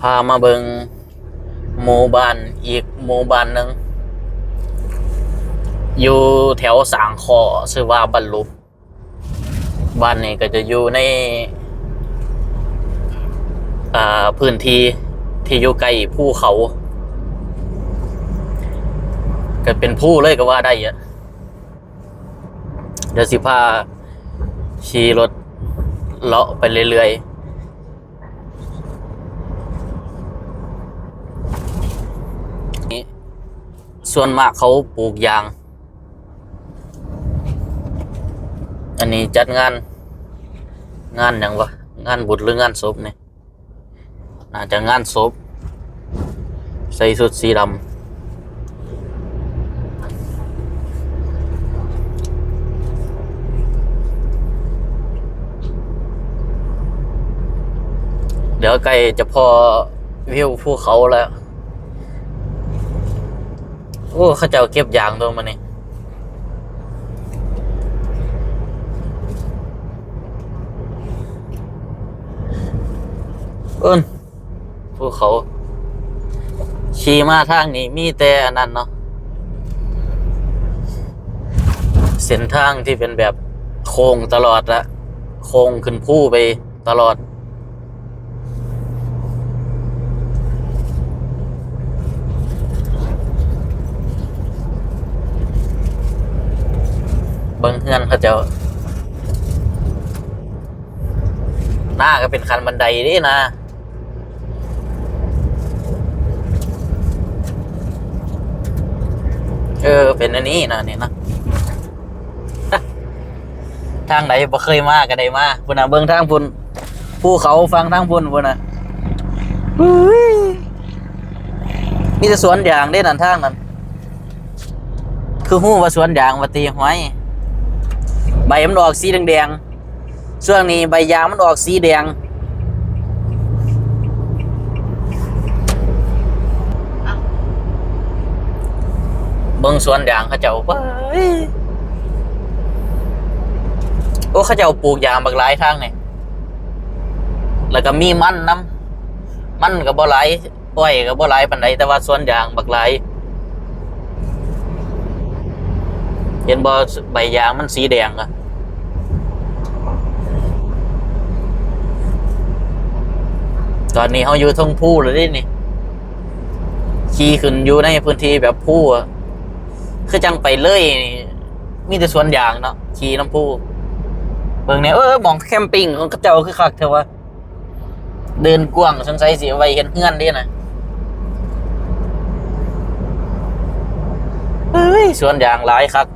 พามาเบิงหมู่บ้านอีกหมู่บ้านหนึ่งอยู่แถวสางคอชื่อว่าบรรลุบ้านนี้ก็จะอยู่ในพื้นที่ที่อยู่ใกล้ภูเขา ก็เป็นผู้เลยก็ว่าได้อะเดี๋ยวสิพาขี่รถเลาะไปเรื่อยๆนี่ ส่วนมากเขาปลูกยาง อันนี้จัดงาน งานอย่างวะ งานบุตรหรืองานศพเนี่ยน่าจะงานศพใส่สุดสีดำเดี๋ยวใกล้จะพอวิวภูเขาแล้ว อ้เขาเจ้าเก็บยางตัวมานี่เอิ้นภูเขาขี่มาทางนี้มีแต่อันนั้นเนาะเส้นทางที่เป็นแบบโค้งตลอดละโค้งขึ้นภูไปตลอด เบิ้งเฮือนเขาเจ้าหน้าก็เป็นคันบันไดเดินะเออ เป็นอันนี้นะนี่นะทางไหนบ่เคยมาก็ได้มาพุ่นน่ะเบิ่งทางพุ่นภูเขาฟังทางพุ่นพุ่นน่ะอุ้ยมีแต่สวนยางเด้นั่นทางนั้น คือฮู้ว่าสวนยางว่าตีหอย ใบมันออกสีแดงๆช่วงนี้ใบยางมันออกสีแดง เบิ่งสวนยางเขาเจ้าเว้ยโอ้เขาเจ้าปลูกยางบักหลายทางนี่แล้วก็มีมันน้ำมันก็บ่หลายอ้อยก็บ่หลายปานใดแต่ว่าสวนยางบักหลายเห็นบ่ใบยางมันสีแดงอะ ตอนนี้เขาอยู่ทงผู้เลยดินี่ขี่ขึ้นอยู่ในพื้นที่แบบผู้อะคือจังไปเลยนี่มีแต่สวนยางเนาะขี่น้ำผู้เบิ่งเนี่ยเออมองแคมปิ้งของเขาเจ้าคือคักเถอะวะเดินกว้างสงสัยสิไว้เห็นเฮือนดินะเฮ้ยสวนยางหลายคัก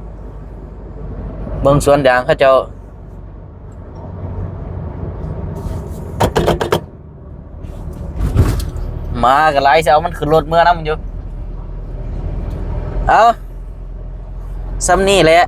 เบิ่งสวนยางเขาเจ้า มาก็ไรเช้ามันขึ้นรถเมื่อน้ำอยู่ เอาซ้ำนี่แหละ